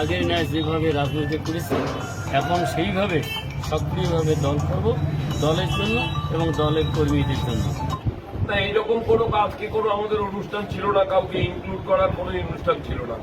আগের ন্যায় যেভাবে রাজনীতি করেছি, এখন সেইভাবে সক্রিয়ভাবে দল করব দলের জন্য এবং দলের কর্মীদের জন্য। না এইরকম কোনো আজকে কোনো আমাদের অনুষ্ঠান ছিল না, কাউকে ইনক্লুড করার কোনো অনুষ্ঠান ছিল না?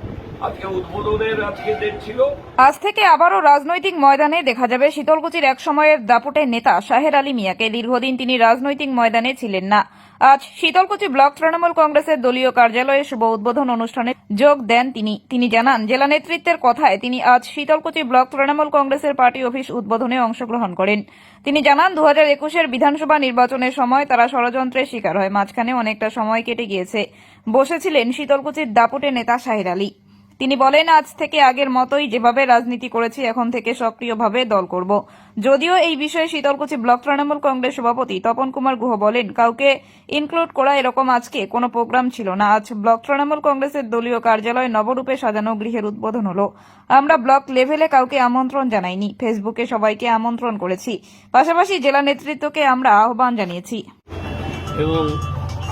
আজ থেকে আবারও রাজনৈতিক ময়দানে দেখা যাবে। শীতলকুচির এক সময়ের দাপুটের নেতা শাহের আলী মিয়াকে দীর্ঘদিন তিনি রাজনৈতিক ময়দানে ছিলেন না। আজ শীতলকুচি ব্লক তৃণমূল কংগ্রেসের দলীয় কার্যালয়ে শুভ উদ্বোধন অনুষ্ঠানে যোগ দেন তিনি। তিনি জানান, জেলা নেতৃত্বের কথায় তিনি আজ শীতলকুচি ব্লক তৃণমূল কংগ্রেসের পার্টি অফিস উদ্বোধনে অংশগ্রহণ করেন। তিনি জানান দু হাজার একুশের বিধানসভা নির্বাচনের সময় তারা ষড়যন্ত্রের শিকার হয়। মাঝখানে অনেকটা সময় কেটে গিয়েছে। বসেছিলেন শীতলকুচির দাপুটে নেতা শাহির আলী। তিনি বলেন, আজ থেকে আগের মতোই যেভাবে রাজনীতি করেছি, এখন থেকে সক্রিয়ভাবে দল করব। যদিও এই বিষয়ে শীতলকুচি ব্লক তৃণমূল কংগ্রেস সভাপতি তপন কুমার গুহ বলেন, কাউকে ইনক্লুড করা এরকম আজকে কোনো প্রোগ্রাম ছিল না। আজ ব্লক তৃণমূল কংগ্রেসের দলীয় কার্যালয় নবরূপে সাজানো গৃহের উদ্বোধন হলো। আমরা ব্লক লেভেলে কাউকে আমন্ত্রণ জানাইনি। ফেসবুকে সবাইকে আমন্ত্রণ করেছি। পাশাপাশি জেলা নেতৃত্বকে আমরা আহ্বান জানিয়েছি। এবং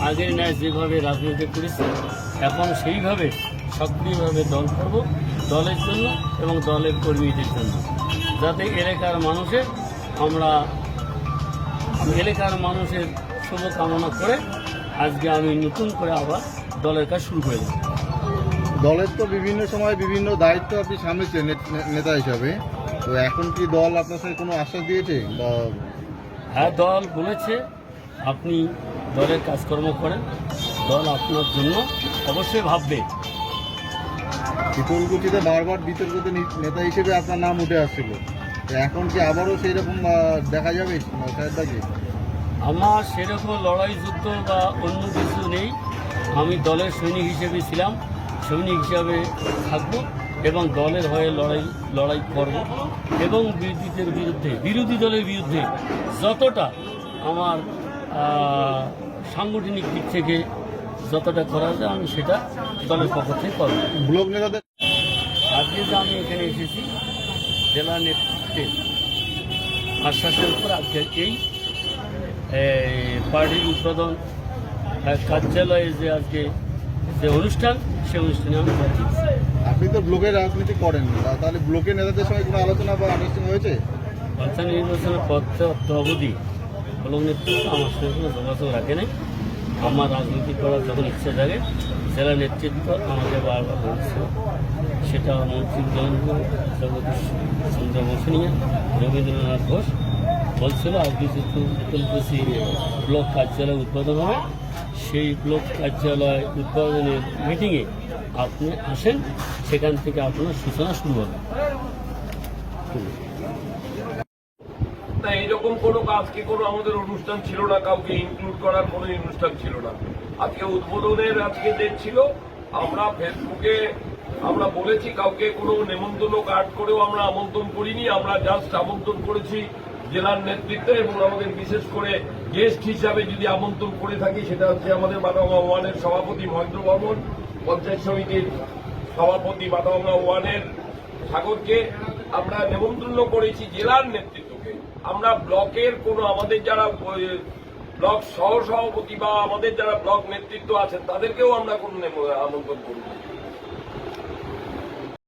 আগের ন্যায় যেভাবে রাজনীতি করেছি, এখন সেইভাবে সক্রিয়ভাবে দল করব দলের জন্য এবং দলের কর্মীদের জন্য। যাতে এলাকার মানুষের আমরা এলাকার মানুষের শুভ কামনা করে আজকে আমি নতুন করে আবার দলের কাজ শুরু করে দলের তো বিভিন্ন সময় বিভিন্ন দায়িত্ব আপনি সামলেছেন নেতা হিসাবে। তো এখন কি দল আপনার সাথে কোনো আশ্বাস দিয়েছে বা হ্যাঁ দল বলেছে আপনি দলের কাজকর্ম করেন। দল আপনার জন্য অবশ্যই ভাববে। শীতলকুচিতে বারবার বিতর্কিত নেতা হিসেবে আপনার নাম উঠে আসছিল। এখন কি আবারও সেই রকম দেখা যাবে সাহেবদাকে আমার সেরকম লড়াই যুদ্ধ বা অন্য কিছু নেই। আমি দলের সৈনিক হিসেবে ছিলাম, সৈনিক হিসাবে থাকব এবং দলের হয়ে লড়াই লড়াই করব এবং বিরোধীদের বিরুদ্ধে, বিরোধী দলের বিরুদ্ধে যতটা আমার সাংগঠনিক দিক থেকে যতটা করা যায় আমি সেটা দলের পক্ষ থেকে করব। ব্লক নেতাদের আজকে যে আমি এখানে এসেছি জেলা নেতৃত্বের আশ্বাসের উপর আজকে এই পার্টির উদ্বোধন আহ, কার্যালয়ে যে আজকে যে অনুষ্ঠান সে অনুষ্ঠানে আমি যাচ্ছি। আপনি তো ব্লকের রাজনীতি করেন তাহলে ব্লকের নেতাদের সঙ্গে কোনো আলোচনা বা আন্ডারস্ট্যান্ডিং হয়েছে? পঞ্চায়েত নির্বাচনের পথ অবধি ব্লক নেতৃত্ব আমার সঙ্গে কোনো যোগাযোগ রাখে নাই। আমার রাজনীতি করার যখন ইচ্ছা জাগে জেলা নেতৃত্ব আমাকে বারবার বলছে। সেটা মন্ত্রী জগদীশ চন্দ্র বসুনিয়া রবীন্দ্রনাথ ঘোষ বলছিল আজকে যেহেতু ব্লক কার্যালয় উদ্বোধন হবে। সেই ব্লক কার্যালয় উদ্বোধনের মিটিংয়ে আপনি আসেন, সেখান থেকে আপনার সূচনা শুরু হবে। না এইরকম কোনো আজকে কোনো আমাদের অনুষ্ঠান ছিল না? কাউকে ইনক্লুড করার কোনো অনুষ্ঠান ছিল না। আজকে উদ্বোধনের আজকে ডেট ছিল। আমরা ফেসবুকে আমরা বলেছি, কাউকে কোনো নেমন্তন্ন কার্ড করেও আমরা আমন্ত্রণ করিনি। আমরা জাস্ট আমন্ত্রণ করেছি জেলার নেতৃত্বে এবং আমাদের বিশেষ করে গেস্ট হিসাবে যদি আমন্ত্রণ করে থাকি, সেটা হচ্ছে আমাদের মাদাভাঙা ওয়ানের সভাপতি মহেন্দ্র বর্মন, পঞ্চায়েত সমিতির সভাপতি মাদাভাঙা ওয়ানের সাগরকে আমরা নেমন্তন্ন করেছি জেলার নেতৃত্বকে আমরা ব্লকের কোনো, আমাদের যারা ব্লক সহ সভাপতি বা আমাদের যারা ব্লক নেতৃত্ব আছেন, তাদেরকেও আমরা কোনো আমন্ত্রণ করিনি